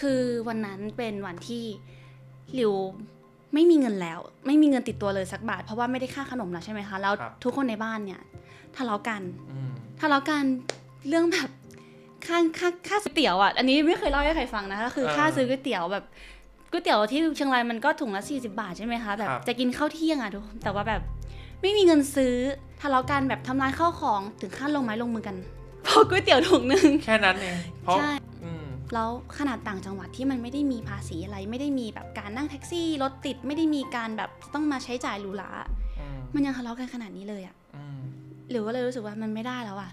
คือวันนั้นเป็นวันที่หลิวไม่มีเงินแล้ว ไม่มีเงินติดตัวเลยสักบาท เพราะว่าไม่ได้ค่าขนมแล้วใช่ไหมคะ แล้วครับทุกคนในบ้านเนี่ยทะเลาะกันอืมทะเลาะกันเรื่องแบบค่าค่าค่าก๋วยเตี๋ยวอะอันนี้ไม่เคยเล่าให้ใครฟังนะก็คือเออค่าซื้อก๋วยเตี๋ยวแบบก๋วยเตี๋ยวที่เชียงรายมันก็ถุงละ40 บาทใช่ไหมคะแบบครับจะกินข้าวเที่ยงอะทุกแต่ว่าแบบไม่มีเงินซื้อทะเลาะกันแบบทำลายข้าวของถึงขั้นลงไม้ลงมือกันเพราะก๋วยเตี๋ยวถุงหนึ่งแค่นั้นเองเพราะใช่อืม แล้วขนาดต่างจังหวัดที่มันไม่ได้มีภาษีอะไร ไม่ได้มีแบบการนั่งแท็กซี่รถติดไม่ได้มีการแบบต้องมาใช้จ่ายหรูหราอืมมันยังทะเลาะกันขนาดนี้เลยอะอืมหลิวก็เลยรู้สึกว่ามันไม่ได้แล้วอะ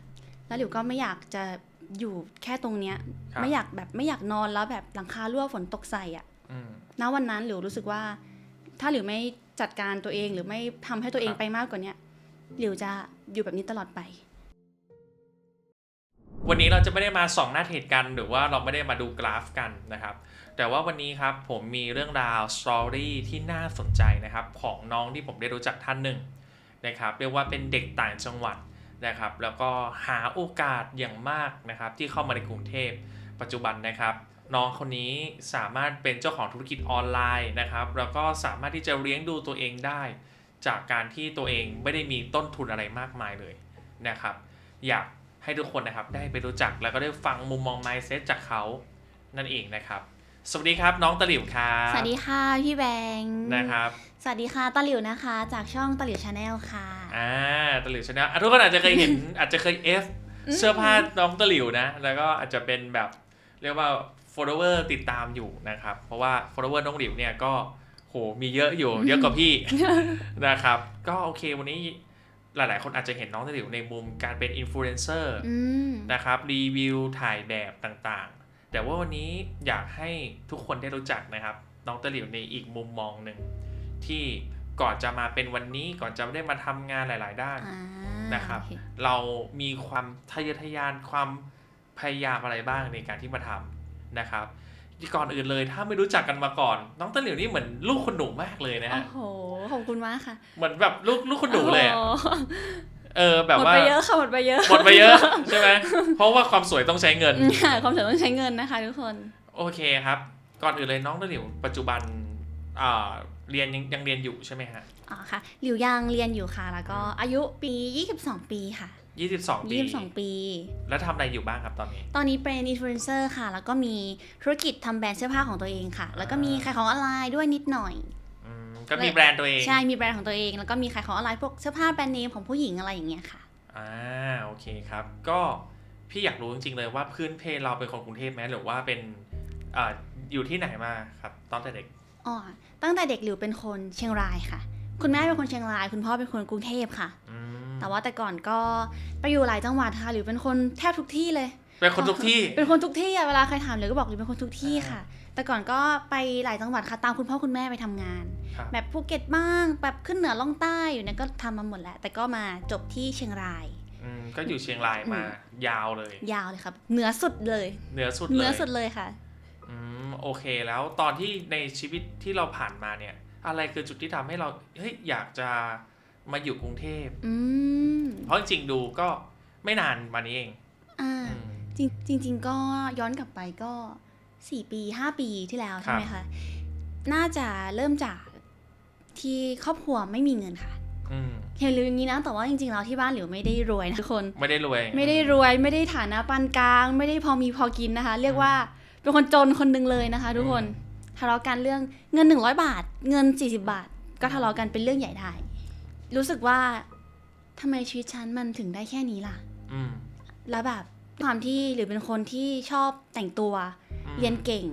แล้วหลิวก็ไม่อยากจะอยู่แค่ตรงเนี้ยครับไม่อยากแบบไม่อยากนอนแล้วแบบหลังคารั่วฝนตกใส่อะอืมณวันนั้นหลิวรู้สึกว่า ถ้าหลิวไม่จัดการตัวเองหรือไม่ทำให้ตัวเองครับไปมากกว่าเนี้ยหลิวจะอยู่แบบนี้ตลอดไป วันนี้เราจะไม่ได้มาส่องหน้าเทรดกัน หรือว่าเราไม่ได้มาดูกราฟกันนะครับ แต่ว่าวันนี้ครับผมมีเรื่องราวสตอรี่ที่น่าสนใจนะครับ ของน้องที่ผมได้รู้จักท่านหนึ่งนะครับ เรียกว่าเป็นเด็กต่างจังหวัดนะครับ แล้วก็หาโอกาสอย่างมากนะครับ ที่เข้ามาในกรุงเทพปัจจุบันนะครับ น้องคนนี้สามารถเป็นเจ้าของธุรกิจออนไลน์นะครับ แล้วก็สามารถที่จะเลี้ยงดูตัวเองได้ จากการที่ตัวเองไม่ได้มีต้นทุนอะไรมากมายเลยนะครับ อยาก ให้ทุกคนนะครับได้ไปรู้จักแล้วก็ได้ฟังมุมมอง mindset จากเขานั่นเองนะครับ สวัสดีครับน้องตะหลิวครับสวัสดีค่ะพี่แบงค์นะครับ สวัสดีค่ะตาหลิวนะคะ จากช่องตาหลิวชาแนลค่ะ อ่าตะหลิวชาแนลทุกคนอาจจะเคยเห็น อาจจะเคยเอฟเสื้อผ้าน้องตะหลิวนะ แล้วก็อาจจะเป็นแบบเรียกว่า follower ติดตามอยู่นะครับ เพราะว่า follower น้องหลิวเนี่ยก็โหมีเยอะอยู่ เยอะกว่าพี่นะครับ ก็โอเควันนี้ หลาย ๆ คนอาจจะเห็นน้องตะหลิวในมุมการเป็นอินฟลูเอนเซอร์อืมนะครับ รีวิวถ่ายแบบต่างๆ แต่ว่าวันนี้อยากให้ทุกคนได้รู้จักนะครับ น้องตะหลิวในอีกมุมมองหนึ่งที่ก่อนจะมาเป็นวันนี้ก่อนจะได้มาทำงานหลาย ๆ ด้านอ่านะครับโอเเรามีความทะเยอทะยานความพยายามอะไรบ้างในการที่มาทำนะครับ ก่อนอื่นเลย ถ้าไม่รู้จักกันมาก่อน น้องตะหลิวนี่เหมือนลูกคนหนูมากเลยนะโอ้ฮะโหขอบคุณมากค่ะ เหมือนแบบลูกลูกคนหนูเลยอะโอ้โหเออแบบหมดว่าไปเยอะค่ะหมดไปเยอะหมดไปเยอะใช่ไหมเพราะว่าความสวยต้องใช้เงินค่ะความสวยต้องใช้เงินนะคะทุกคน โอเคครับ ก่อนอื่นเลยน้องตะหลิวปัจจุบันอ่าเรียนยังยังเรียนอยู่ใช่ไหมฮะอ๋อค่ะหลิวยางเรียนอยู่ค่ะ แล้วก็อายุปี 22 ปีค่ะ 22 ปี 22 ปี แล้วทำอะไรอยู่บ้างครับตอนนี้ ตอนนี้เป็นอินฟลูเอนเซอร์ค่ะ แล้วก็มีธุรกิจทำแบรนด์เสื้อผ้าของตัวเองค่ะ แล้วก็มีขายของออนไลน์ด้วยนิดหน่อยอืมก็มีแบรนด์ตัวเอง ใช่ มีแบรนด์ของตัวเอง แล้วก็มีขายของออนไลน์พวกเสื้อผ้าแบรนด์เนมของผู้หญิงอะไรอย่างเงี้ยค่ะ อ่า โอเคครับ ก็พี่อยากรู้จริงๆเลยว่าพื้นเพเราเป็นคนกรุงเทพไหมหรือว่าเป็นอ่าอยู่ที่ไหนมาครับตอนแต่เด็ก อ๋อ ตั้งแต่เด็กหลิวเป็นคนเชียงรายค่ะ คุณแม่เป็นคนเชียงราย คุณพ่อเป็นคนกรุงเทพค่ะอืม แต่ว่าแต่ก่อนก็ไปอยู่หลายจังหวัดค่ะหรือเป็นคนแทบทุกที่เลย เป็นคนทุกที่ เป็นคนทุกที่อะเวลาใครถามหรือก็บอกหรือเป็นคนทุกที่อ่าค่ะ แต่ก่อนก็ไปหลายจังหวัดค่ะตามคุณพ่อคุณแม่ไปทำงานครับแบบภูเก็ตบ้างแบบขึ้นเหนือล่องใต้อยู่เนี่ยก็ทำมาหมดแล้วแต่ก็มาจบที่เชียงรายอืมก็อยู่เชียงรายมายาวเลย ยาวเลยครับเหนือสุดเลย เหนือสุดเหนืเลอยสุดเลยค่ะอืมโอเคแล้วตอนที่ในชีวิตที่เราผ่านมาเนี่ย อะไรคือจุดที่ทำให้เราเฮ้ยอยากจะ มาอยู่กรุงเทพอืมเพราะจริงๆดูก็ไม่นานมานี้เองอ่าอืมจริงจริงๆก็ย้อนกลับไปก็สี่ปีห้าปีที่แล้วใช่ไหมคะ น่าจะเริ่มจากที่ครอบครัวไม่มีเงินค่ะอืมเห็นหรืออย่างนี้นะ แต่ว่าจริงๆแล้วที่บ้านหลิวไม่ได้รวยนะทุกคน ไม่ได้รวย ไม่ได้รวย ไม่ได้ฐานะปานกลาง ไม่ได้พอมีพอกินนะคะ เรียกว่าเป็นคนจนคนหนึ่งเลยนะคะ ทุกคนทะเลาะกันเรื่องเงิน 100 บาท เงิน 40 บาท ก็ทะเลาะกันเป็นเรื่องใหญ่ได้ รู้สึกว่าทำไมชีวิตฉันมันถึงได้แค่นี้ล่ะ อืมแล้วแบบความที่หรือเป็นคนที่ชอบแต่งตัว อืม เรียนเก่ง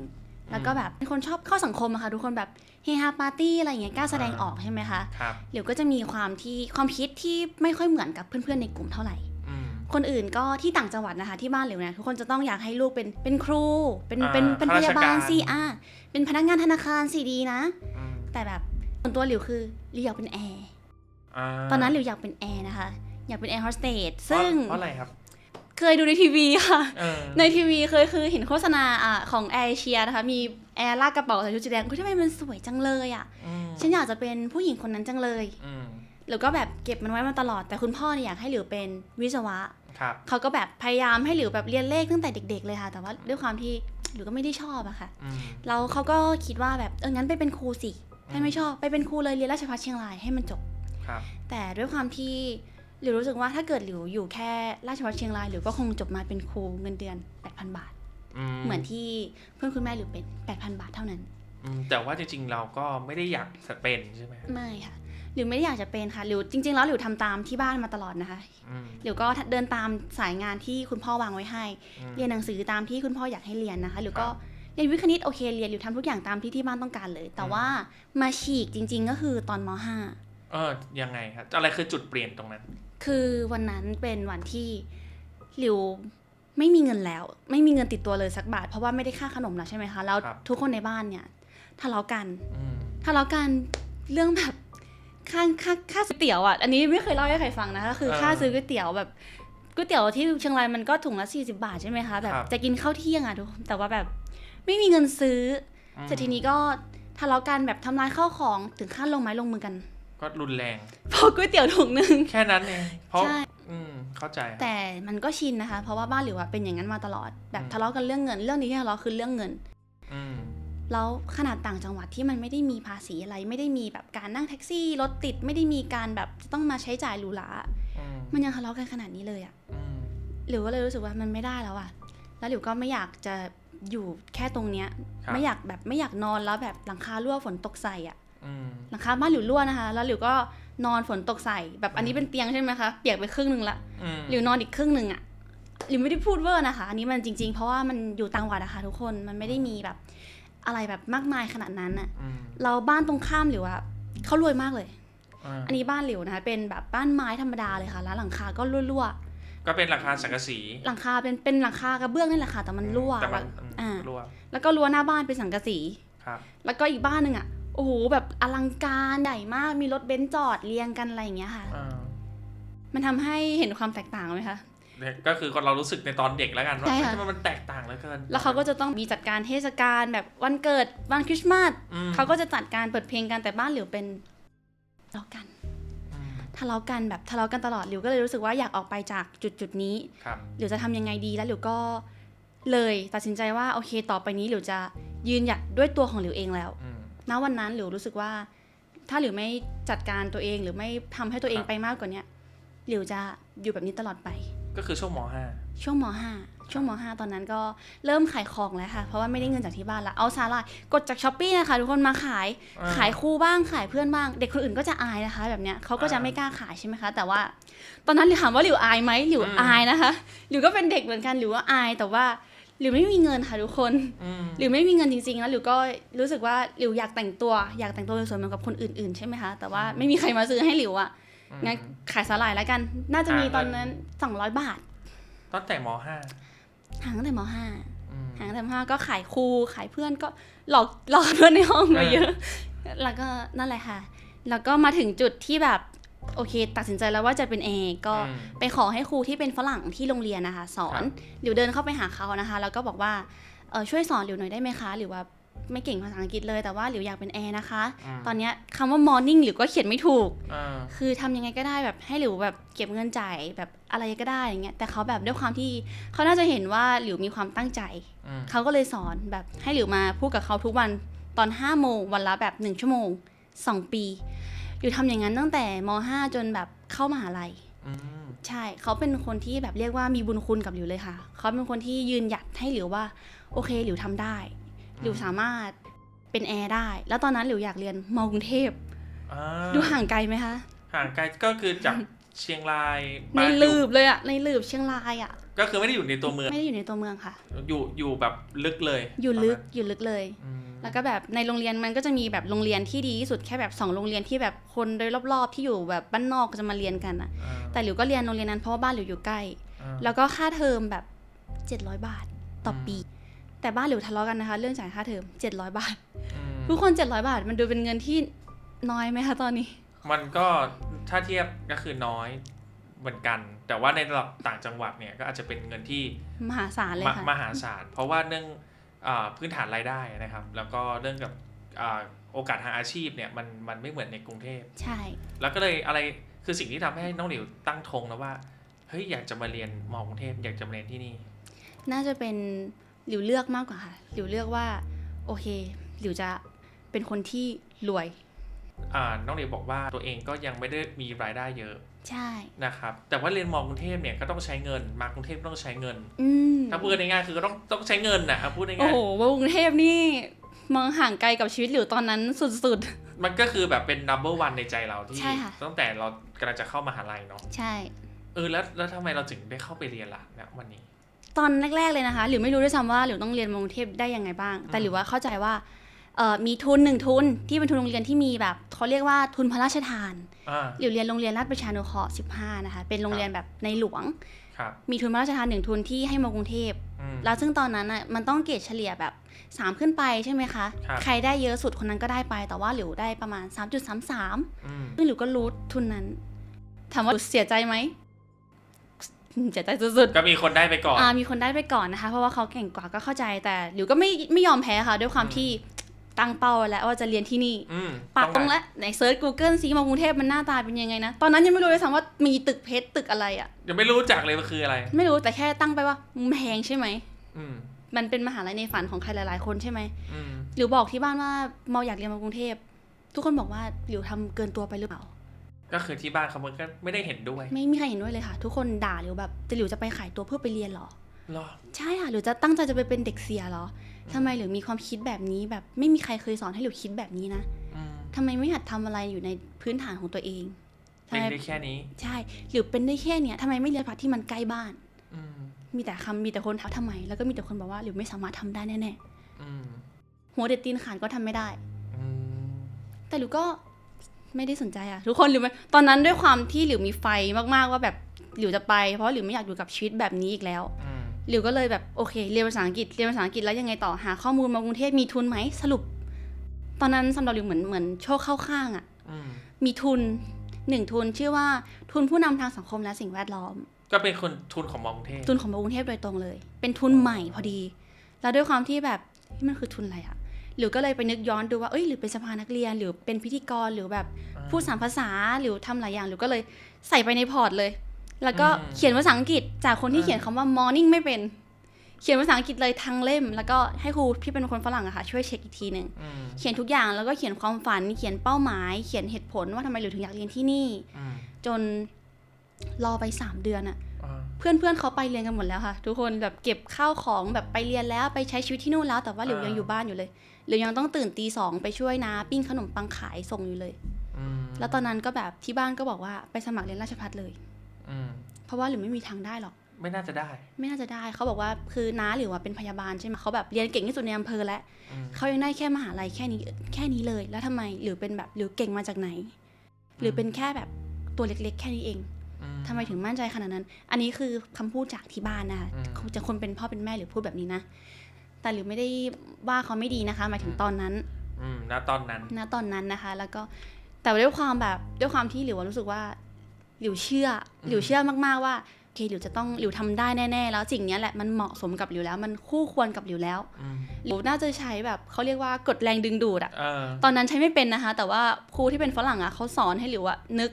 แล้วก็แบบเป็นคนชอบเข้าสังคมอะค่ะทุกคนแบบเฮฮาปาร์ตี้อะไรอย่างเงี้ยกล้าแสดงอ่า ออกใช่ไหมคะครับหลิวก็จะมีความที่ความคิดที่ไม่ค่อยเหมือนกับเพื่อนๆในกลุ่มเท่าไหร่ อืม คนอื่นก็ที่ต่างจังหวัดนะคะที่บ้านหลิวเนี่ยทุกคนจะต้องอยากให้ลูกเป็นเป็นครู เป็นอ่าเป็นเป็นพข้าราชยาบาลการสิอ่าเป็นพนักงานธนาคารสิดีนะ อืมแต่แบบส่วนตัวหลิวคือหลิวอยากเป็นแอร์า ตอนนั้นหลิวอยากเป็นแอร์นะคะ อยากเป็นแอร์โฮสเตสเพราะซึ่งเพราะอะไรครับ เคยดูในทีวีค่ะเออในทีวีเคยคือเห็นโฆษณาอะของแอร์เอเชียนะคะ มีแอร์ลากกระเป๋าใส่ชุดสีแดงคุณทำไมมันสวยจังเลยอะอืมฉันอยากจะเป็นผู้หญิงคนนั้นจังเลยอืมหลิวก็แบบเก็บมันไว้มาตลอด แต่คุณพ่อเนี่ยอยากให้หลิวเป็นวิศวะครับเขาก็แบบพยายามให้หลิวแบบเรียนเลขตั้งแต่เด็ก ๆ เลยค่ะ แต่ว่าด้วยความที่หรือก็ไม่ได้ชอบอะค่ะอืมแล้วเขาก็คิดว่าแบบเอองั้นไปเป็นครูสิถ้าไม่ชอบไปเป็นครูเลยเรียนราชภัฏเชียงรายให้มันจบครับ แต่ด้วยความที่หลิวรู้สึกว่าถ้าเกิดหลิวอยู่แค่ราชภัฏเชียงรายหลิวก็คงจบมาเป็นครูเงินเดือน 8,000 บาท เหมือนที่เพื่อนคุณแม่หลิวเป็น 8,000 บาทเท่านั้นอืมแต่ว่าจริงๆเราก็ไม่ได้อยากเป็นใช่ไหมไม่ค่ะหลิวไม่ได้อยากจะเป็นค่ะหลิวจริง ๆ แล้วหลิวทำตามที่บ้านมาตลอดนะคะอืมหลิวก็เดินตามสายงานที่คุณพ่อวางไว้ให้อืมเรียนหนังสือตามที่คุณพ่ออยากให้เรียนนะคะหรือก็ครับเรียนวิทย์คณิตโอเคเรียนหรือทำทุกอย่างตามที่ที่บ้านต้องการเลย แต่อืมว่ามาฉีกจริง ๆ ก็คือตอนม เออยังไงครับ อะไรคือจุดเปลี่ยนตรงนั้น .5 คือวันนั้นเป็นวันที่หลิวไม่มีเงินแล้ว ไม่มีเงินติดตัวเลยสักบาท เพราะว่าไม่ได้ค่าขนมแล้วใช่ไหมคะ แล้วครับทุกคนในบ้านเนี่ยทะเลาะกันอืมทะเลาะกันเรื่องแบบค่าค่าค่าซื้อก๋วยเตี๋ยวอะ อันนี้ไม่เคยเล่าให้ใครฟังนะก็คือค่าซื้อก๋วยเตี๋ยวแบบก๋วยเตี๋ยวที่เชียงรายมันก็ถุงละ40บาทใช่ไหมคะแบบจะกินข้าวเที่ยงอะทุกแต่ว่าแบบไม่มีเงินซื้ออืมเสร็จทีนี้ก็ทะเลาะกันแบบทำลายข้าวของถึงขั้นลงไม้ลงมือกัน ก็รุนแรงเพราะก๋วยเตี๋ยวถุงหนึ่งแค่นั้นเองเพราะใช่อืมเข้าใจครับแต่มันก็ชินนะคะ เพราะว่าบ้านหลิวอะเป็นอย่างนั้นมาตลอด แบบอืมทะเลาะกันเรื่องเงิน เรื่องนี้ที่ทะเลาะคือเรื่องเงินอืมแล้วขนาดต่างจังหวัดที่มันไม่ได้มีภาษีอะไร ไม่ได้มีแบบการนั่งแท็กซี่รถติดไม่ได้มีการแบบต้องมาใช้จ่ายหรูหราอืมมันยังทะเลาะกันขนาดนี้เลยอะอืมหลิวก็เลยรู้สึกว่ามันไม่ได้แล้วอะแล้วหลิวก็ไม่อยากจะอยู่แค่ตรงเนี้ยครับไม่อยากแบบไม่อยากนอนแล้วแบบหลังคารั่วฝนตกใส่อะอืม หลังคาบ้านหลิวรั่วนะคะ แล้วหลิวก็นอนฝนตกใส่แบบอันนี้อืมเป็นเตียงใช่ไหมคะเปียกไปครึ่งหนึ่งละอืมหลิวนอนอีกครึ่งหนึ่งอะหลิวไม่ได้พูดเวอร์นะคะ อันนี้มันจริง ๆ เพราะว่ามันอยู่ต่างจังหวัดนะคะทุกคนมันไม่ได้มีแบบอะไรแบบมากมายขนาดนั้นอะอืมเราบ้านตรงข้ามหลิวอะเขารวยมากเลยอ่าอันนี้บ้านหลิวนะคะเป็นแบบบ้านไม้ธรรมดาเลยค่ะแล้วหลังคาก็รั่วก็เป็นราคาสังกะสีๆหลังคาเป็นเป็นหลังคากระเบื้องนี่แหละค่ะแต่มันรั่วแต่มันแล้วอืมอ่ารั่วแล้วก็รั้วหน้าบ้านเป็นสังกะสีครับแล้วก็อีกบ้านหนึ่งอะ โอ้โหแบบอลังการใหญ่มากมีรถเบนซ์จอดเรียงกันอะไรอย่างเงี้ยค่ะ อ่ามันทำให้เห็นความแตกต่างไหมคะ เนี่ยก็คือเรารู้สึกในตอนเด็กแล้วกันว่าใช่ค่ะ ทำไมมันแตกต่างเหลือเกินแล้วเขาก็จะต้องมีจัดการเทศกาลแบบวันเกิดวันคริสต์มาสอืมเขาก็จะจัดการเปิดเพลงกันแต่บ้านหลิวเป็นทะเลาะกันอืมทะเลาะกันแบบทะเลาะกันตลอดหลิวก็เลยรู้สึกว่าอยากออกไปจากจุดจุดๆนี้ครับ หลิวจะทำยังไงดีแล้วหลิวก็เลยตัดสินใจว่าโอเคต่อไปนี้หลิวจะยืนหยัดด้วยตัวของหลิวเองแล้ว อืม ณวันนั้นหลิวรู้สึกว่า ถ้าหลิวไม่จัดการตัวเองหรือไม่ทำให้ตัวเองครับไปมากกว่าเนี้ยหลิวจะอยู่แบบนี้ตลอดไป ก็คือช่วงมห้าช่วงม .5 ช่วงม .5 ตอนนั้นก็เริ่มขายของแล้วค่ะ เพราะว่าไม่ได้เงินจากที่บ้านละเอาสาลายกดจากช้อปปี้นะคะทุกคนมาขายอ่าขายคู่บ้างขายเพื่อนบ้าง เด็กคนอื่นก็จะอายนะคะ แบบเนี้ยเขาก็จะอ่าไม่กล้าขายใช่ไหมคะ แต่ว่า ตอนนั้นหลิวถามว่าหลิวอายไหมหลิวอืมอายนะคะหลิวก็เป็นเด็กเหมือนกันหลิวว่าอายแต่ว่า หลิวไม่มีเงินค่ะทุกคนอืมหลิวไม่มีเงินจริงๆแล้วหลิวก็รู้สึกว่าหลิวอยากแต่งตัวอยากแต่งตัวสวยๆเหมือนกับคนอื่นๆใช่ไหมคะ แต่ว่าไม่มีใครมาซื้อให้หลิวอะงั้นขายสาหร่ายแล้วกัน น่าจะมีตอนนั้น200บาทตั้งแต่มห้าหาตั้งแต่ม .5 อืมหางแต่มาก็ขายครูขายเพื่อนก็หลอกหลอกเพื่อนในห้องมาเยอะ แล้วก็นั่นแหละค่ะ แล้วก็มาถึงจุดที่แบบ โอเค ตัดสินใจแล้วว่าจะเป็นเอก็อืมไปขอให้ครูที่เป็นฝรั่งที่โรงเรียนนะคะ สอนครับหลิวเดินเข้าไปหาเขานะคะ แล้วก็บอกว่าเออช่วยสอนหลิวหน่อยได้ไหมคะหรือว่าไม่เก่งภาษาอังกฤษเลยแต่ว่าหลิวอยากเป็นแอร์นะคะมตอนเนี้ยคำว่า morning หลิวก็เขียนไม่ถูกอ่าคือทำยังไงก็ได้แบบให้หลิวแบบเก็บเงินจ่ายแบบอะไรก็ได้อย่างเงี้ยแต่เขาแบบด้วยความที่เขาน่าจะเห็นว่าหลิวมีความตั้งใจอืมเขาก็เลยสอนแบบให้หลิวมาพูดกับเขาทุกวันตอน5โมงวันละแบบ 1 ชั่วโมง 2 ปี หลิวทำอย่างนั้นตั้งแต่ม 5 จนแบบเข้ามหาลัยอืมใช่เขาเป็นคนที่แบบเรียกว่ามีบุญคุณกับหลิวเลยค่ะ เขาเป็นคนที่ยืนหยัดให้หลิวว่า โอเคหลิวทำได้หลิวสามารถเป็นแอร์ได้ แล้วตอนนั้นหลิวอยากเรียนมกรุงเทพอ่าดูห่างไกลไหมคะ ห่างไกลก็คือจากเชียงรายในมาอยู่ลืบเลยอะในลืบเชียงรายอะ ก็คือไม่ได้อยู่ในตัวเมือง ไม่ได้อยู่ในตัวเมืองค่ะ อยู่อยู่แบบลึกเลยอยู่ลึกตนนั้นอยู่ลึกเลยอืมแล้วก็แบบในโรงเรียนมันก็จะมีแบบโรงเรียนที่ดีที่สุดแค่แบบสองโรงเรียนที่แบบคนโดยรอบๆ ที่อยู่แบบบ้านนอกจะมาเรียนกันอะอ่าแต่หลิวก็เรียนโรงเรียนนั้นเพราะว่าบ้านหลิวอยู่ใกล้อ่าแล้วก็ค่าเทอมแบบ 700 บาทต่ออมปี แต่บ้านหลิวทะเลาะกันนะคะ เรื่องจ่ายค่าเทอม700 บาทอืมทุกคน 700 บาท มันดูเป็นเงินที่น้อยไหมคะตอนนี้ มันก็ถ้าเทียบก็คือน้อย เหมือนกัน แต่ว่าในระดับต่างจังหวัดเนี่ยก็อาจจะเป็นเงินที่มหาศาลเลยมค่ะมหาศาลเพราะว่าเนื่องอาพื้นฐานรายได้นะครับ แล้วก็เรื่องกับอ่าโอกาสทางอาชีพเนี่ยมันมันไม่เหมือนในกรุงเทพใช่ แล้วก็เลยอะไรคือสิ่งที่ทำให้น้องหลิวตั้งธงนะว่าเฮ้ยอยากจะมาเรียนมอกรุงเทพอยากจะมาเรียนที่นี่ น่าจะเป็นหลิวเลือกมากกว่าค่ะหลิวเลือกว่าโอเคหลิวจะเป็นคนที่รวย อ่าน้องหลิวบอกว่าตัวเองก็ยังไม่ได้มีรายได้เยอะ ใช่ นะครับ แต่ว่าเรียนมอกรุงเทพเนี่ยก็ต้องใช้เงิน มากรุงเทพต้องใช้เงิน อืมถ้าพูดง่ายๆคือก็ต้องต้องใช้เงินนะพูดโอ้ง่ายโหกรุงเทพนี่มองห่างไกลกับชีวิตหลิวตอนนั้นสุด ๆมันก็คือแบบเป็น number one ในใจเราที่ใช่ค่ะ ตั้งแต่เรากำลังจะเข้ามหาลัยเนาะ ๆ ใช่ เออแล้วแล้วทำไมเราถึงได้เข้าไปเรียนล่ะณวันนี้ ตอนแรก ๆ เลยนะคะหลิวไม่รู้ด้วยซ้ำว่าหลิวต้องเรียนมอกรุงเทพได้ยังไงบ้าง แต่หลิวว่าเข้าใจว่าเอ่อ มีทุนหนึ่งทุนที่เป็นทุนโรงเรียนที่มีแบบเขาเรียกว่าทุนพระราชทานอ่าหลิวเรียนโรงเรียนราชประชานุเคราะห์15 นะคะ เป็นโรงเรียนแบบในหลวงครับมีทุนพระราชทานหนึ่งทุนที่ให้มากรุงเทพอืมแล้วซึ่งตอนนั้นอะมันต้องเกรดเฉลี่ยแบบ 3 ขึ้นไปใช่ไหมคะครับใครได้เยอะสุดคนนั้นก็ได้ไป แต่ว่าหลิวได้ประมาณ 3.33อืมซึ่งหลิวก็รู้ทุนนั้น ถามว่าเสียใจไหมเสียใจสุดก็มีคนได้ไปก่อนๆอ่า มีคนได้ไปก่อนนะคะ เพราะว่าเขาเก่งกว่าก็เข้าใจ แต่หลิวก็ไม่ไม่ยอมแพ้ค่ะ ด้วยความอืมที่ ตั้งเป้าไว้แล้วว่าจะเรียนที่นี่อืมปักตรงได้แล้วไหนเซิร์ช Google ซิมากรุงเทพมันหน้าตาเป็นยังไงนะ ตอนนั้นยังไม่รู้เลยซ้ำว่ามีตึกเพชรตึกอะไรอะยังไม่รู้จักเลยว่าคืออะไร ไม่รู้แต่แค่ตั้งไปว่ามันแพงใช่ไหมอืมมันเป็นมหาลัยในฝันของใครหลาย ๆ คนใช่ไหมอืมหรือบอกที่บ้านว่าเมาอยากเรียนมากรุงเทพ ทุกคนบอกว่าหลิวทำเกินตัวไปหรือเปล่า ก็คือที่บ้านเขามันก็ไม่ได้เห็นด้วย ไม่มีใครเห็นด้วยเลยค่ะ ทุกคนด่าหลิวแบบจะหลิวจะไปขายตัวเพื่อไปเรียนเหรอเหรอใช่ค่ะหรือจะตั้งใจจะไปเป็นเด็กเสียเหรอ ทำไมหรือมีความคิดแบบนี้แบบไม่มีใครเคยสอนให้หลิวคิดแบบนี้นะอืมทำไมไม่หัดทำอะไรอยู่ในพื้นฐานของตัวเองทำเป็นไมได้แค่นี้ ใช่หรือเป็นได้แค่เนี้ยทำไมไม่เรียนพัฒที่มันใกล้บ้านอืมมีแต่คำมีแต่คนถามทำไม แล้วก็มีแต่คนบอกว่าหลิวไม่สามารถทำได้แน่อืมๆหัวเด็ดตีนขาดก็ทำไม่ได้อืมแต่หลิวก็ไม่ได้สนใจอะทุกคนหลิวไม่ตอนนั้นด้วยความที่หลิวมีไฟมากๆว่าแบบหลิวจะไป เพราะหลิวไม่อยากอยู่กับชีวิตแบบนี้อีกแล้วอืม หลิวก็เลยแบบโอเคเรียนภาษาอังกฤษเรียนภาษาอังกฤษแล้วยังไงต่อหาข้อมูลมากรุงเทพมีทุนไหมสรุป ตอนนั้นสำหรับหลิวเหมือนเหมือนโชคเข้าข้างอะอืมมีทุนหนึ่งทุนชื่อว่าทุนผู้นำทางสังคมและสิ่งแวดล้อม ก็เป็นคนทุนของมอกรุงเทพทุนของมากรุงเทพโดยตรงเลย เป็นทุนใหม่พอดี แล้วด้วยความที่แบบเฮ้ยมันคือทุนอะไรอะหรือก็เลยไปนึกย้อนดูว่า เอ้ย หรือเป็นสภานักเรียน หรือเป็นพิธีกร หรือแบบพูดสามภาษา หรือทำหลายอย่าง หรือก็เลยใส่ไปในพอร์ตเลย แล้วก็เขียนภาษาอังกฤษจากคนที่เขียนคำว่า morning ไม่เป็น เขียนภาษาอังกฤษเลยทั้งเล่ม แล้วก็ให้ครูที่เป็นคนฝรั่งอะค่ะ ช่วยเช็คอีกทีหนึ่งอืมเขียนทุกอย่างแล้วก็เขียนความฝัน เขียนเป้าหมาย เขียนเหตุผลว่าทำไมหรือถึงอยากเรียนที่นี่อืมจนรอไปสามเดือนอะอ่าเพื่อนเพื่อนๆเขาไปเรียนกันหมดแล้วค่ะ ทุกคนแบบเก็บข้าวของแบบไปเรียนแล้วไปใช้ชีวิตที่นู่นแล้ว แต่ว่าหลิวอ่ายัยังอยู่บ้านอยู่เลยหลิวยังต้องตื่นตีสองไปช่วยนาปิ้งขนมปังขายส่งอยู่เลยอืมแล้วตอนนั้นก็แบบที่บ้านก็บอกว่าไปสมัครเรียนราชพัฒเลยอืม เพราะว่าหลิวไม่มีทางได้หรอก ไม่น่าจะได้ ไม่น่าจะได้เขาบอกว่าคือน้าหลิวอะเป็นพยาบาลใช่ไหมเขาแบบเรียนเก่งที่สุดในอำเภอแล้วอืมเขายังได้แค่มหาลัยแค่นี้แค่นี้เลย แล้วทำไมหรือเป็นแบบหรือเก่งมาจากไหน หรือเป็นแค่แบบตัวเล็ก ๆ แค่นี้เองอืทำไมถึงมั่นใจขนาดนั้น อันนี้คือคำพูดจากที่บ้านนะคะอืมจะคนเป็นพ่อเป็นแม่หรือพูดแบบนี้นะ แต่หรือไม่ได้ว่าเขาไม่ดีนะคะหมายถึงตอนนั้นอืมณตอนนั้นณตอนนั้นนะคะ แล้วก็แต่ด้วยความแบบด้วยความที่หลิวรู้สึกว่า หลิวเชื่ออมหลิวเชื่อมากๆว่าโอเคหลิวจะต้องหลิวทำได้แน่ ๆ แล้วสิ่งเนี้ยแหละมันเหมาะสมกับหลิวแล้ว มันคู่ควรกับหลิวแล้วอืมหลิวน่าจะใช้แบบเขาเรียกว่ากดแรงดึงดูดอะเออตอนนั้นใช้ไม่เป็นนะคะ แต่ว่าครูที่เป็นฝรั่งอะเขาสอนให้หลิวอะนึก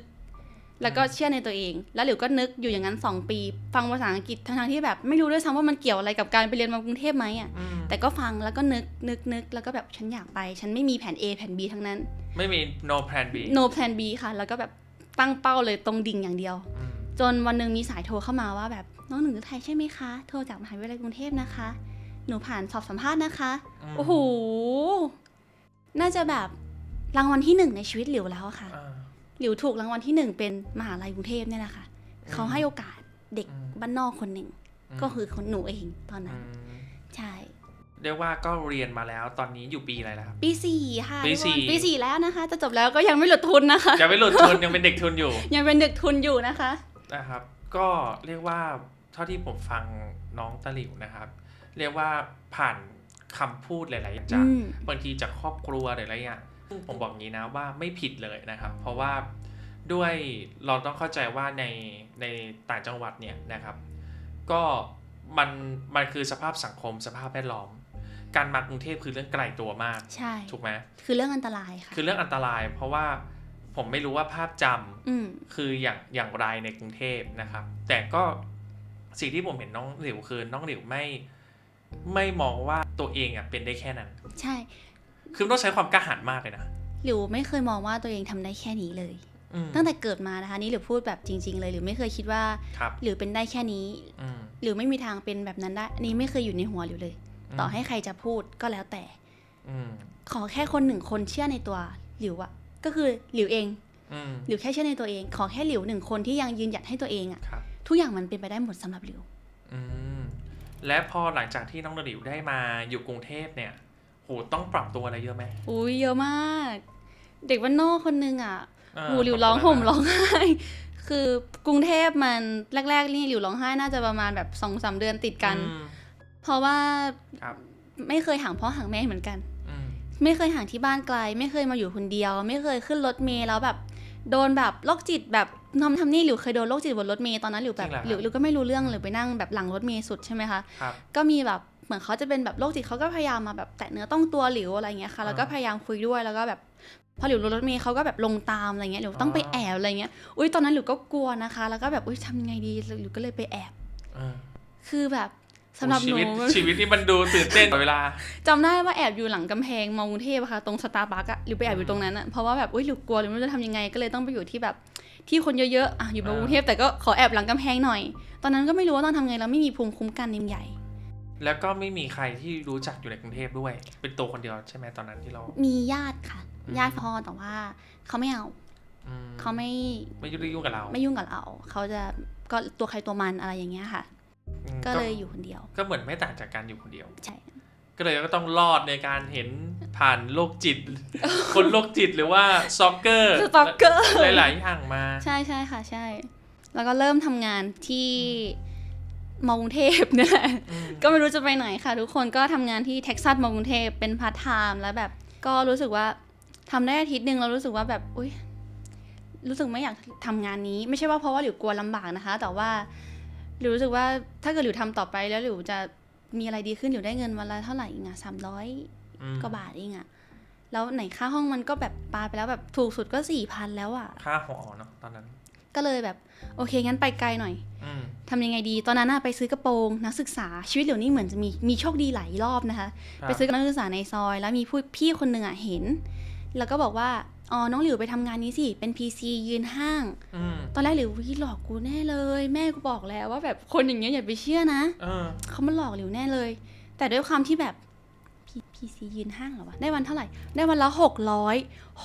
แล้วก็เชื่อในตัวเอง แล้วหลิวก็นึกอยู่อย่างนั้น 2 ปี ฟังภาษาอังกฤษทั้งๆที่แบบไม่รู้ด้วยซ้ำว่ามันเกี่ยวอะไรกับการไปเรียนมากรุงเทพไหมอะอืมแต่ก็ฟังแล้วก็นึกนึกนึกแล้วก็แบบฉันอยากไป ฉันไม่มีแผน A แผน B ทั้งนั้น ไม่มี no plan B no plan B ค่ะ แล้วก็แบบ ตั้งเป้าเลยตรงดิ่งอย่างเดียวอืมจนวันหนึ่งมีสายโทรเข้ามาว่าแบบน้องหนึ่งไทยใช่ไหมคะ โทรจากมหาวิทยาลัยกรุงเทพนะคะ หนูผ่านสอบสัมภาษณ์นะคะมโอ้โห น่าจะแบบรางวัลที่หนึ่งในชีวิตหลิวแล้วอะค่ะอ่าหลิวถูกรางวัลที่หนึ่งเป็นมหาลัยกรุงเทพเนี่ยแหละค่ะอืมเขาให้โอกาสเด็กอืมบ้านนอกคนหนึ่งมก็คือคนหนูเองตอนนั้นมใช่ เรียกว่าก็เรียนมาแล้วตอนนี้อยู่ปีอะไรแล้วครับ ปีสี่ค่ะปีสี่ทุกคนปีสี่แล้วนะคะ จะจบแล้วก็ยังไม่หลุดทุนนะคะยังไม่หลุดทุนยังเป็นเด็กทุนอยู่ ยังเป็นเด็กทุนอยู่นะคะนะครับ ก็เรียกว่าเท่าที่ผมฟังน้องตะหลิวนะครับ เรียกว่าผ่านคำพูดหลาย ๆ อย่างจากอืมบางทีจากครอบครัวหรืออะไรอย่างซึ่งผมบอกงี้นะว่าไม่ผิดเลยนะครับ เพราะว่าด้วยเราต้องเข้าใจว่าในในต่างจังหวัดเนี่ยนะครับ ก็มันมันคือสภาพสังคมสภาพแวดล้อม การมากรุงเทพคือเรื่องไกลตัวมาก ใช่ ถูกไหมคือเรื่องอันตรายค่ะ คือเรื่องอันตราย เพราะว่าผมไม่รู้ว่าภาพจำอืมคืออย่างอย่างไรในกรุงเทพนะครับ แต่ก็สิ่งที่ผมเห็นน้องหลิวคือน้องหลิวไม่ไม่มองว่าตัวเองอะเป็นได้แค่นั้น ใช่ คือมันต้องใช้ความกล้าหาญมากเลยนะหลิวไม่เคยมองว่าตัวเองทำได้แค่นี้เลยอืมตั้งแต่เกิดมานะคะ นี่หลิวพูดแบบจริง ๆ เลยหลิวไม่เคยคิดว่าครับหลิวเป็นได้แค่นี้อืมหลิวไม่มีทางเป็นแบบนั้นได้อันนี้ไม่เคยอยู่ในหัวหลิวเลย ต่อให้ใครจะพูดก็แล้วแต่อืมขอแค่คนหนึ่งคนเชื่อในตัวหลิวอะก็คือหลิวเองอืมหลิวแค่เชื่อในตัวเอง ขอแค่หลิวหนึ่งคนที่ยังยืนหยัดให้ตัวเองอะครับทุกอย่างมันเป็นไปได้หมดสำหรับหลิวอืมและพอหลังจากที่น้องดลิวได้มาอยู่กรุงเทพเนี่ยโหต้องปรับตัวอะไรเยอะไหมอุ้ยเยอะมาก เด็กวันนอกคนนึงอะเออหูหลิวปบร้องตัวห่มะไร้องไห้คือกรุงเทพมันแรก ๆ นี่หลิวร้องไห้น่าจะประมาณแบบสองสามเดือนติดกันอืม เพราะว่าครับไม่เคยห่างพ่อห่างแม่เหมือนกัน อืมไม่เคยห่างที่บ้านไกล ไม่เคยมาอยู่คนเดียว ไม่เคยขึ้นรถเมล์แล้วแบบโดนแบบโรคจิตแบบทำทำนี่หลิวเคยโดนโรคจิตบนรถเมล์ตอนนั้นหลิวแบบหลิวหลิวก็ไม่รู้เรื่องหรือไปนั่งแบบหลังรถเมล์สุดใช่ไหมคะครับก็มีแบบเหมือนเขาจะเป็นแบบโรคจิตเขาก็พยายามมาแบบแตะเนื้อต้องตัวหลิวอะไรเงี้ยค่ะแล้วก็อ่าพยายามคุยด้วยแล้วก็แบบพอหลิวลงรถเมล์เขาก็แบบลงตามอะไรเงี้ยหลิวต้องไปอ๋อ แอบอะไรเงี้ยอุ้ยตอนนั้นหลิวก็กลัวนะคะ แล้วก็แบบอุ้ยทำยังไงดีหลิวก็เลยไปแอบเออคือแบบ สำหรับโอ้หชีนูวิตชีวิตที่มันดูตื่นเต้นตลอดเวลา จำได้ว่าแอบอยู่หลังกำแพงมอกรุงเทพอะค่ะตรงสตาร์บัคอะหรือไปแอบอยู่ตรงนั้นอะเพราะว่าแบบอุ้ยหลิวกลัวหรือไม่รู้จะทำยังไงก็เลยต้องไปอยู่ที่แบบที่คนเยอะๆอะอยู่มอกรุงเทพแต่ก็ขอแอบหลังกำแพงหน่อย ตอนนั้นก็ไม่รู้ว่าต้องทำไงแล้วไม่มีภูมิคุ้มกันนิ่มใหญ่ แล้วก็ไม่มีใครที่รู้จักอยู่ในกรุงเทพด้วย เป็นตัวคนเดียวใช่ไหมตอนนั้นที่เรา มีญาติค่ะ อืม ญาติพ่อแต่ว่าเขาไม่เอาอืมเขาไม่ไม่ยุ่งยุ่งกับเรา ไม่ยุ่งกับเราเขาจะก็ตัวใครตัวมันอะไรอย่างเงี้ยค่ะอืม ก็เลยอยู่คนเดียว ก็เหมือนไม่ต่างจากการอยู่คนเดียว ใช่ ก็เลยก็ต้องรอดในการเห็นผ่านโรคจิต คนโรคจิตหรือว่าซ็อกเกอร์สตอกเกอร์หลายๆอย่างมา ใช่ใช่ค่ะใช่ แล้วก็เริ่มทำงานที่มอกรุงเทพเนี่ยแหละอืมก็ไม่รู้จะไปไหนค่ะ ทุกคนก็ทำงานที่เท็กซัสมอกรุงเทพเป็นพาร์ทไทม์แล้วแบบ ก็รู้สึกว่าทำได้อาทิตย์หนึ่งเรารู้สึกว่าแบบอุ้ยรู้สึกไม่อยากทำงานนี้ ไม่ใช่ว่าเพราะว่าหลิวกลัวลำบากนะคะ แต่ว่า หลิวรู้สึกว่าถ้าเกิดหลิวทำต่อไปแล้วหลิวจะมีอะไรดีขึ้นหลิวได้เงินวันละเท่าไหร่เองอะสามร้อยอืมกว่าบาทเองอะแล้วไหนค่าห้องมันก็แบบปาไปแล้วแบบถูกสุดก็สี่พันแล้วอะค่าหอเนาะตอนนั้น ก็เลยแบบ โอเคงั้นไปไกลหน่อยอืมทำยังไงดี ตอนนั้นน่ะไปซื้อกระโปรงนักศึกษาชีวิตเหล่านี้เหมือนจะมีมีโชคดีหลายรอบนะคะครับไปซื้อกับนักศึกษาในซอย แล้วมีผู้พี่คนหนึ่งอะเห็น แล้วก็บอกว่า อ๋อน้องหลิวไปทำงานนี้สิเป็น PC ยืนห้าง อืมตอนแรกหลิววิหลอกกูแน่เลย แม่กูบอกแล้วว่าแบบคนอย่างเงี้ยอย่าไปเชื่อนะ เออเขามาหลอกหลิวแน่เลย แต่ด้วยความที่แบบ P- PC ยืนห้างเหรอวะ ได้วันเท่าไหร่ ได้วันละหกร้อย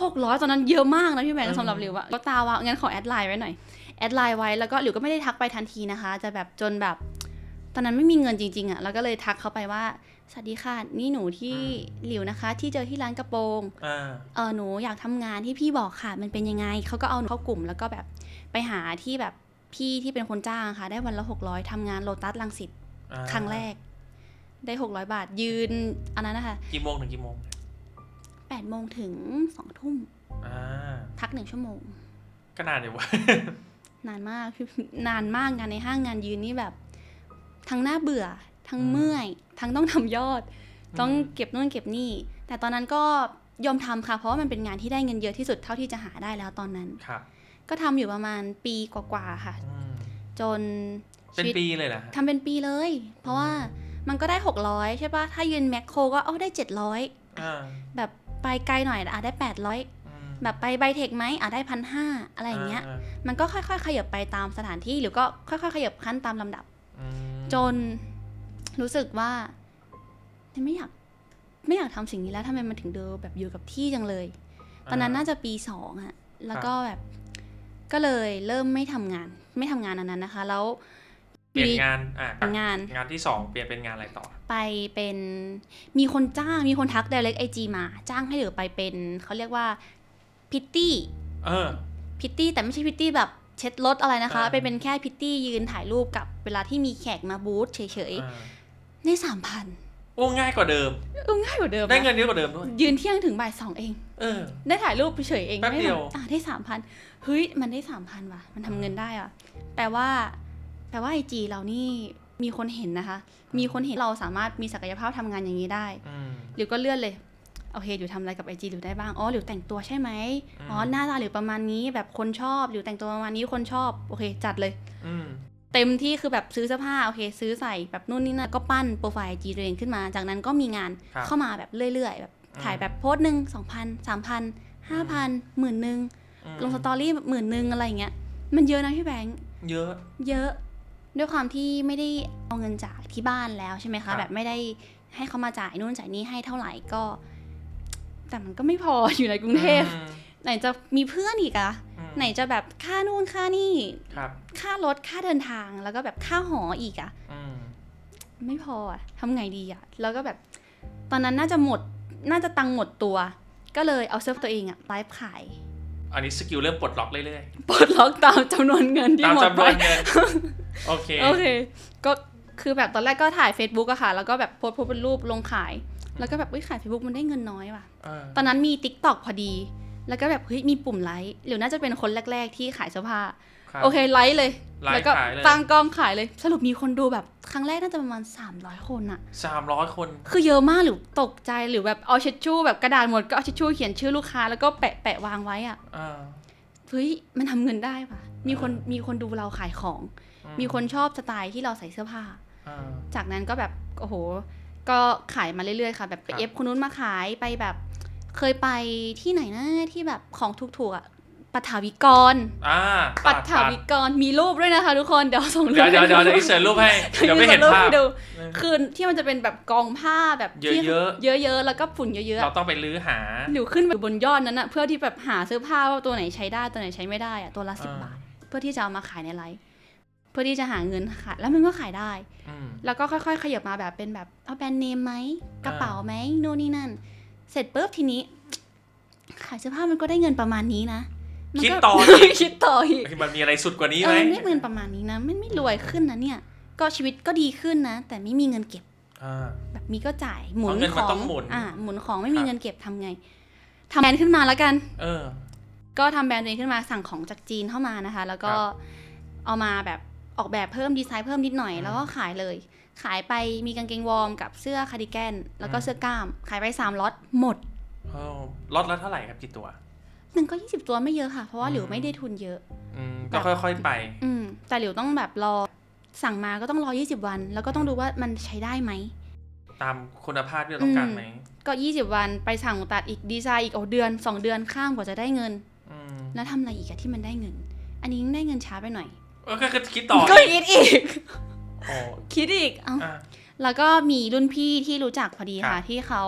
หกร้อยตอนนั้นเยอะมากนะพี่แบงอืค์มสำหรับหลิวอะก็ตาวะงั้นขอแอดไลน์ไว้หน่อย แอดไลน์ไว้แล้วก็หลิวก็ไม่ได้ทักไปทันทีนะคะ จะแบบจนแบบ ตอนนั้นไม่มีเงินจริงๆอะแล้วก็เลยทักเขาไปว่า สวัสดีค่ะ นี่หนูที่หลิวนะคะ ที่เจอที่ร้านกระโปรงอ่า เออหนูอยากทำงานที่พี่บอกค่ะ มันเป็นยังไง เขาก็เอาหนูเข้ากลุ่ม แล้วก็แบบไปหาที่แบบพี่ที่เป็นคนจ้างค่ะ ได้วันละหกร้อยทำงานโลตัสลังสิตอ่าครั้งแรก ได้หกร้อยบาทยืน อันนั้นนะคะกี่โมงถึงกี่โมงแปดโมงถึงสองทุ่มอ่าพักหนึ่งชั่วโมง ก็นานอยู่วะ นานมากนานมากงานในห้างงานยืนนี่แบบ ทั้งหน้าเบื่อ ทั้งอืม เมื่อย ทั้งต้องทำยอด ต้องอืมเก็บนู่นเก็บนี่ แต่ตอนนั้นก็ยอมทำค่ะ เพราะว่ามันเป็นงานที่ได้เงินเยอะที่สุดเท่าที่จะหาได้แล้วตอนนั้นครับ ก็ทำอยู่ประมาณปีกว่าๆค่ะอืมจนเป็นชีวิตปีเลยเหรอฮะทำเป็นปีเลย เพราะว่ามันก็ได้600ใช่ปะถ้ายืนแมคโครก็เอาได้700อ่าแบบไปไกลหน่อยอะได้800อืมแบบไปไบเทคไหมอะได้พันห้าอะไรอย่างเงี้ยามันก็ค่อยๆ ขยับไปตามสถานที่หรือก็ค่อยๆ ขยับขั้นตามลำดับอืมจน รู้สึกว่าไม่อยากไม่อยากทำสิ่งนี้แล้วทำไมมันถึงเดินแบบอยู่กับที่จังเลย ตอนนั้นน่าจะปีสองอะแล้วก็แบบก็เลยเริ่มไม่ทำงาน ไม่ทำงานอันนั้นนะคะ แล้วเปลี่ยนงานอะเปลี่ยนงานงานที่สองเปลี่ยนเป็นงานอะไรต่อ ไปเป็นมีคนจ้างมีคนทัก direct IG มา จ้างให้เหลือไปเป็นเขาเรียกว่าพิตตี้เออพิตตี้แต่ไม่ใช่พิตตี้แบบเช็ดรถอะไรนะคะอ่าไปเป็นแค่พิตตี้ยืนถ่ายรูปกับเวลาที่มีแขกมาบูธเฉยอ่าๆ ได้สามพันโอ้ง่ายกว่าเดิม เออง่ายกว่าเดิมได้นะเงินเยอะกว่าเดิมด้วย ยืนเที่ยงถึงบ่ายสองเอง เออ ได้ถ่ายรูปเฉยๆเองแป๊บไม่เดียวทำอะได้สามพันเฮ้ย มันได้สามพันว่ะ มันทำเงินได้อะ แปลว่า แปลว่าไอจีเรานี่มีคนเห็นนะคะ มีคนเห็นเราสามารถมีศักยภาพทำงานอย่างนี้ได้ อืมหลิวก็เลื่อนเลย โอเคหลิวทำอะไรกับไอจีหลิวได้บ้าง อ๋อหลิวแต่งตัวใช่ไหมอ๋ออืมหน้าตาหลิวประมาณนี้แบบคนชอบหลิวแต่งตัวประมาณนี้คนชอบ โอเค จัดเลย อืมไป เต็มที่คือแบบซื้อเสื้อผ้าโอเค ซื้อใส่แบบนู่นนี่นั่นก็ปั้นโปรไฟล์จีตัวเองขึ้นมา จากนั้นก็มีงานครับเข้ามาแบบเรื่อยๆแบบอืมถ่ายแบบโพสต์หนึ่งสองพันสามพันห้าพันหมื่นหนึ่งอืมลงสตอรี่หมื่นหนึ่งอะไรอย่างเงี้ยมันเยอะนะพี่แบงค์เยอะ เยอะ ด้วยความที่ไม่ได้เอาเงินจากที่บ้านแล้วใช่ไหมครัคะบแบบไม่ได้ให้เขามาจ่ายนู่นจ่ายนี้ให้เท่าไหร่ก็ แต่มันก็ไม่พออยู่ในกรุงเทพอืมไหนจะมีเพื่อนอีกอะอืม ไหนจะแบบค่านู่นค่านี่ครับ ค่ารถค่าเดินทางแล้วก็แบบค่าหออีกอะอืมไม่พออะทำไงดีอะแล้วก็แบบ ตอนนั้นน่าจะหมดน่าจะตังค์หมดตัว ก็เลยเอาเสื้อตัวเองอะไลฟ์ขายอันนี้สกิลเริ่มปลดล็อกเรื่อยปลดล็อกตามจำนวนเงินๆที่ตามหมดจำนไปวนเงินโอเคโอเค ก็คือแบบตอนแรกก็ถ่าย Facebook อะค่ะ แล้วก็แบบโพสต์โพสต์เป็นรูปลงขาย แล้วก็แบบเอ้ยขาย Facebook มันได้เงินน้อยว่ะเออตอนนั้นมี Tik t o อกพอดี แล้วก็แบบเฮ้ยมีปุ่มไลค์หรือน่าจะเป็นคนแรก ๆ ที่ขายเสื้อผ้าครับโอเคไลค์เลยไลฟ์แล้วก็ขายเลยตั้งกล้องขายเลย สรุปมีคนดูแบบครั้งแรกน่าจะประมาณ 300 คนอะสามร้อยคน คือเยอะมากหรือตกใจหรือแบบเอาเช็ดชู่แบบกระดาษหมดก็เอาเช็ดชู่เขียนชื่อลูกค้าแล้วก็แปะแปะวางไว้อะอ่าเฮ้ยมันทำเงินได้ปะมีคนอ่ามีมีคนดูเราขายของอืมีคนชอบสไตล์ที่เราใส่เสื้อผ้าอ่าจากนั้นก็แบบโอ้โห ก็ขายมาเรื่อยๆค่ะ แบบไปครับเอฟคนนู้นมาขายไปแบบ เคยไปที่ไหนนะที่แบบของถูกๆอะปัทาวิกรอ่าปัตัดทาวิกรมีรูปด้วยนะคะทุกคนเดี๋ยวส่งรูเดี๋ยวปเดี๋ยวเดี๋ยวเดี๋ยวอีเสิร์ตรูปให้เดี๋ยวไม่เห็นส่งรูปภาพให้ดูคือที่มันจะเป็นแบบกองผ้าแบบที่เยอะๆเยอะๆแล้วก็ฝุ่นเยอะๆเราอะต้องไปลื้อหาหนูขึ้นไปบนยอดนั้นอะเพื่อที่แบบหาเสื้อผ้าว่าตัวไหนใช้ได้ตัวไหนใช้ไม่ได้อะตัวละสิบอ่าบาท เพื่อที่จะเอามาขายในไลฟ์เพื่อที่จะหาเงินขายแล้วมันก็ขายได้อืมแล้วก็ค่อย ๆ ขยับมาแบบเป็นแบบเอาแบรนด์เนมไหมกระเป๋าไหมโน่นนี่นั่น เสร็จปุ๊บทีนี้ ขายเสื้อผ้ามันก็ได้เงินประมาณนี้นะมันคิดก็ ต่ออีก คิดต่ออีกมันมีอะไรสุดกว่านี้เอไหมอได้เงินประมาณนี้นะไม่ไม่รวยขึ้นนะเนี่ย ก็ชีวิตก็ดีขึ้นนะ แต่ไม่มีเงินเก็บ อ่า แบบมีก็จ่ายหมุนเพราะเงินขมันองต้องหมุนอ่าหมุนของไม่คมีรับ เงินเก็บทำไงทำแบรนด์ขึ้นมาแล้วกัน เออ ก็ทำแบรนด์ตัวเองขึ้นมาสั่งของจากจีนเข้ามานะคะ แล้วก็ครับเอามาแบบออกแบบเพิ่มดีไซน์เพิ่มนิดหน่อย อืม แล้วก็ขายเลย ขายไปมีกางเกงวอร์มกับเสื้อคาร์ดิแกน แล้วก็อืมเสื้อกล้าม ขายไปสามล็อตหมดเออล็อตละเท่าไหร่ครับกี่ตัวหนึ่งก็ยี่สิบตัวไม่เยอะค่ะ เพราะว่าอืมหลิวไม่ได้ทุนเยอะอืมก็ค่อยๆไป อืมแต่หลิวต้องแบบรอสั่งมาก็ต้องรอ 20 วัน แล้วก็ต้องดูว่ามันใช้ได้ไหม ตามคุณภาพที่เราต้องการไหม ก็ 20 วันไปสั่งตัดอีกดีไซน์อีกโอเดือน 2 เดือนข้ามกว่าจะได้เงินอืมแล้วทำอะไรอีกอะที่มันได้เงิน อันนี้ได้เงินช้าไปหน่อยเออก็คือคิดต่อก็อีกคิดอีกโอ้ คิดอีกเอ้าอะแล้วก็มีรุ่นพี่ที่รู้จักพอดีครัค่ะบที่เขา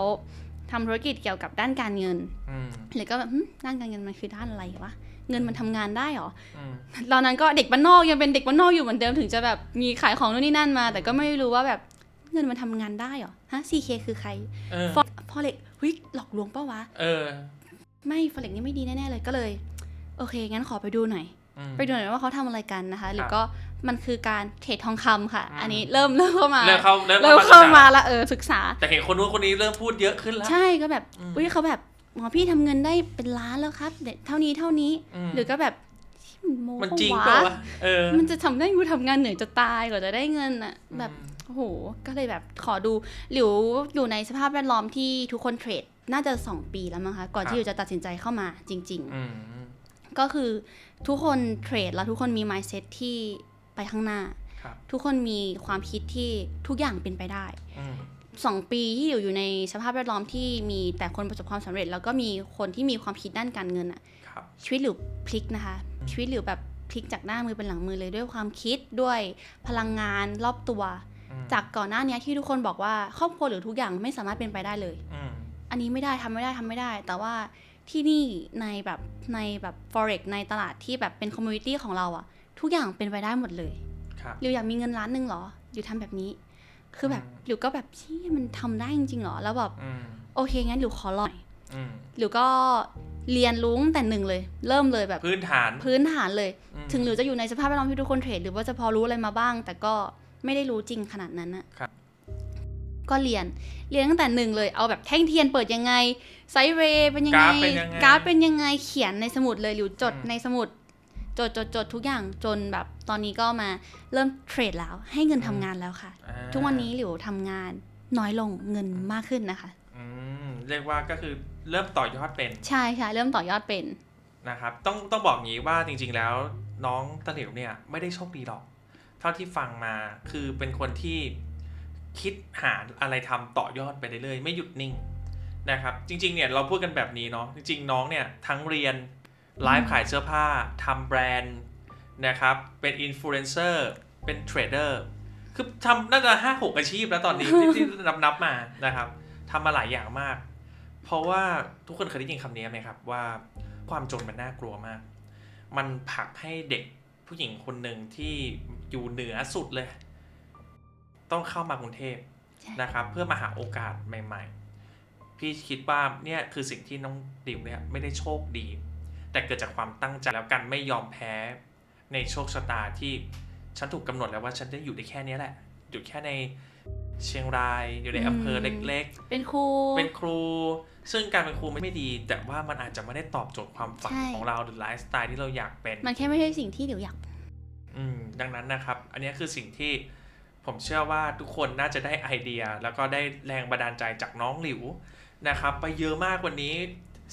ทำธุรกิจเกี่ยวกับด้านการเงินอืมหรือก็แบบหึด้านการเงินมันคือด้านอะไรวะเงินมันทำงานได้เหรออืมตอนนั้นก็เด็กบ้านนอกยังเป็นเด็กบ้านนอกอยู่เหมือนเดิมถึงจะแบบมีขายของนู่นนี่นั่นมา แต่ก็ไม่รู้ว่าแบบเงินมันทำงานได้เหรอฮะ CK คือใครเออฟอฟอเล็กเฮ้ยหลอกลวงเป้าวะเออ ไม่ฟอเล็กนี่ไม่ดีแน่ๆเลยก็เลย โอเค งั้นขอไปดูหน่อยอืมไปดูหน่อยว่าเขาทำอะไรกันนะคะ หรือครับก็ มันคือการเทรดทองคำค่ะอืมอันนี้เริ่มเริ่มเข้ามาเริ่มเข้าเริ่มเริ่มศึกษเข้ามาละเออศึกษา แต่เห็นคนนู้นคนนี้เริ่มพูดเยอะขึ้นแล้ว ใช่ก็แบบอืมอุ้ยเขาแบบหมอพี่ทำเงินได้เป็นล้านแล้วครับเด็ดเท่านี้เท่านี้มหรือก็แบบโมมันจริงปะเปล่าวะเออมันจะทำได้กูทำงานเหนื่อยจะตายกว่าจะได้เงินอะแบบอืมโอ้โหก็เลยแบบขอดูหลิวอยู่ในสภาพแวดล้อมที่ทุกคนเทรดน่าจะ2ปีแล้วมั้งคะก่อนครับที่หลิวจะตัดสินใจเข้ามาจริงอืมๆก็คือทุกคนเทรดแล้วทุกคนมี mindset ที่ ไปข้างหน้าครับทุกคนมีความคิดที่ทุกอย่างเป็นไปได้อืมสองปีที่อยู่อยู่ในสภาพแวดล้อมที่มีแต่คนประสบความสำเร็จ แล้วก็มีคนที่มีความคิดด้านการเงินอะครับชีวิตหลิวพลิกนะคะอืมชีวิตหลิวแบบพลิกจากหน้ามือเป็นหลังมือเลยด้วยความคิดด้วยพลังงานรอบตัวอืมจากก่อนหน้านี้ที่ทุกคนบอกว่าครอบครัวหรือทุกอย่างไม่สามารถเป็นไปได้เลยอืมอันนี้ไม่ได้ทำไม่ได้ทำไม่ได้ แต่ว่าที่นี่ในแบบในแบบ forex ในตลาดที่แบบเป็นคอมมูนิตี้ของเราอะ ทุกอย่างเป็นไปได้หมดเลยครับหลิวอยากมีเงินล้านหนึ่งเหรอหลิวทำแบบนี้ คือแบบอืมหลิวก็แบบชี่มันทำได้จริงๆเหรอ แล้วแบบอืมโอเคงั้นหลิวขอลอยอืมหลิวก็เรียนรู้ตั้งแต่หนึ่งเลย เริ่มเลยแบบพื้นฐานพื้นฐานเลยอืมถึงหลิวจะอยู่ในสภาพแวดล้อมที่ทุกคนเทรดหรือว่าจะพอรู้อะไรมาบ้าง แต่ก็ไม่ได้รู้จริงขนาดนั้นอะครับก็เรียนเรียนตั้งแต่หนึ่งเลยเอาแบบแท่งเทียนเปิดยังไงไซเรย์เป็นยังกไงราฟเป็นยังไงกราฟเป็นยังไงเขียนในสมุดเลยหรือจดอืมในสมุด จดจดจดทุกอย่างจนแบบตอนนี้ก็มาเริ่มเทรดแล้ว ให้เงินทำงานแล้วค่ะ อ่าทุกวันนี้หลิวทำงานน้อยลงเงินมากขึ้นนะคะ อืมเรียกว่าก็คือเริ่มต่อยอดเป็นใช่ใช่เริ่มต่อยอดเป็น นะครับ ต้องต้องบอกงี้ว่าจริง ๆ แล้วน้องตะหลิวเนี่ยไม่ได้โชคดีหรอก เท่าที่ฟังมาคือเป็นคนที่คิดหาอะไรทำต่อยอดไปเรื่อยๆไม่หยุดนิ่งนะครับ จริง ๆ เนี่ยเราพูดกันแบบนี้เนาะจริง ๆ น้องเนี่ยทั้งเรียน ไลฟ์ขายเสื้อผ้าทำแบรนด์นะครับ เป็นอินฟลูเอนเซอร์เป็นเทรดเดอร์คือทำน่าจะห้าหกอาชีพแล้วตอนนี้ที่ที่นับนับๆมานะครับทำมาหลายอย่างมาก เพราะว่าทุกคนเคยได้ยินคำนี้ไหมครับว่าความจนมันน่ากลัวมาก มันผลักให้เด็กผู้หญิงคนหนึ่งที่อยู่เหนือสุดเลย ต้องเข้ามากรุงเทพใช่นะครับ เพื่อมาหาโอกาสใหม่ ๆ พี่คิดว่าเนี่ยคือสิ่งที่น้องดิวเนี่ยไม่ได้โชคดี แต่เกิดจากความตั้งใจแล้วกันไม่ยอมแพ้ในโชคชะตาที่ฉันถูกกำหนดแล้วว่าฉันจะอยู่ได้แค่เนี้ยแหละ อยู่แค่ในเชียงราย อยู่ในอำเภอเล็กๆ เป็นครู เป็นครู ซึ่งการเป็นครูไม่ดี แต่ว่ามันอาจจะไม่ได้ตอบโจทย์ความฝันใช่ของเราหรือไลฟ์สไตล์ที่เราอยากเป็น มันแค่ไม่ใช่สิ่งที่หลิวอยาก อืม ดังนั้นนะครับ อันนี้คือสิ่งที่ผมเชื่อว่าทุกคนน่าจะได้ไอเดีย แล้วก็ได้แรงบันดาลใจจากน้องหลิวนะครับ ไปเยอะมากวันนี้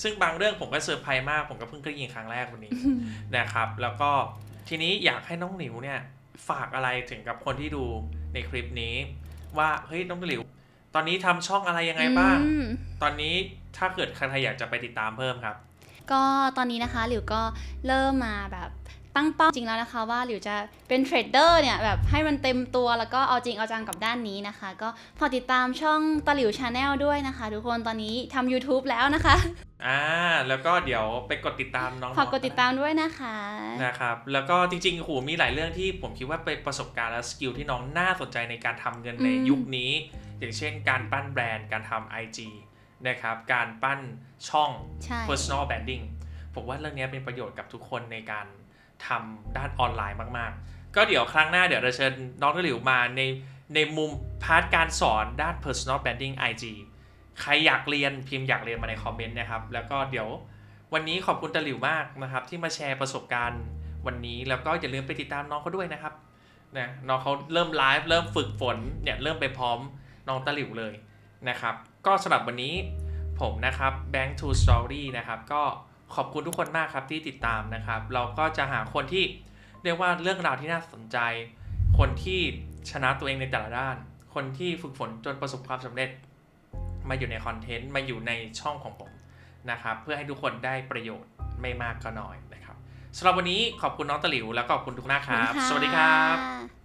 ซึ่งบางเรื่องผมก็เซอร์ไพรส์มาก ผมก็เพิ่งได้ยินครั้งแรกวันนี้นะครับ แล้วก็ทีนี้อยากให้น้องหลิวเนี่ยฝากอะไรถึงกับคนที่ดูในคลิปนี้ ว่าเฮ้ยน้องหลิว ตอนนี้ทำช่องอะไรยังไงบ้างอืมตอนนี้ถ้าเกิดใครอยากจะไปติดตามเพิ่มครับ ก็ตอนนี้นะคะหลิวก็เริ่มมาแบบ ตั้งเป้าจริงแล้วนะคะว่าหลิวจะเป็นเทรดเดอร์เนี่ยแบบให้มันเต็มตัวแล้วก็เอาจริงเอาจังกับด้านนี้นะคะ ก็ฝากติดตามช่องตะหลิวชาแนลด้วยนะคะ ทุกคนตอนนี้ทำ YouTube แล้วนะคะ อ่าแล้วก็เดี๋ยวไปกดติดตามน้องๆฝากกดติดตามด้วยนะคะ นะครับแล้วก็จริงๆโหมีหลายเรื่องที่ผมคิดว่าเป็นประสบการณ์และสกิลที่น้องน่าสนใจในการทำเงินในอืม ยุคนี้ อย่างเช่น การปั้นแบรนด์การทำ IG นะครับการปั้นช่อง ใช่ personal branding ผมว่าเรื่องนี้เป็นประโยชน์กับทุกคนในการ ทำด้านออนไลน์มากๆ ก็เดี๋ยวครั้งหน้าเดี๋ยวเราเชิญน้องตะหลิวมาในในมุมพาร์ทการสอนด้าน personal branding IG ใครอยากเรียนพิมพ์อยากเรียนมาในคอมเมนต์นะครับ แล้วก็เดี๋ยววันนี้ขอบคุณตะหลิวมากนะครับ ที่มาแชร์ประสบการณ์วันนี้ แล้วก็อย่าลืมไปติดตามน้องเขาด้วยนะครับนะน้องเขาเริ่มไลฟ์เริ่มฝึกฝนเนี่ยเริ่มไปพร้อมน้องตะหลิวเลยนะครับ ก็สำหรับวันนี้ผมนะครับ Bank to Story นะครับก็ ขอบคุณทุกคนมากครับที่ติดตามนะครับ เราก็จะหาคนที่เรียกว่าเรื่องราวที่น่าสนใจ คนที่ชนะตัวเองในแต่ละด้าน คนที่ฝึกฝนจนประสบความสำเร็จ มาอยู่ในคอนเทนต์มาอยู่ในช่องของผมนะครับ เพื่อให้ทุกคนได้ประโยชน์ไม่มากก็น้อยนะครับสำหรับวันนี้ขอบคุณน้องตะหลิว แล้วก็ขอบคุณทุกหน้าครับขอณะสวัสดีครับะ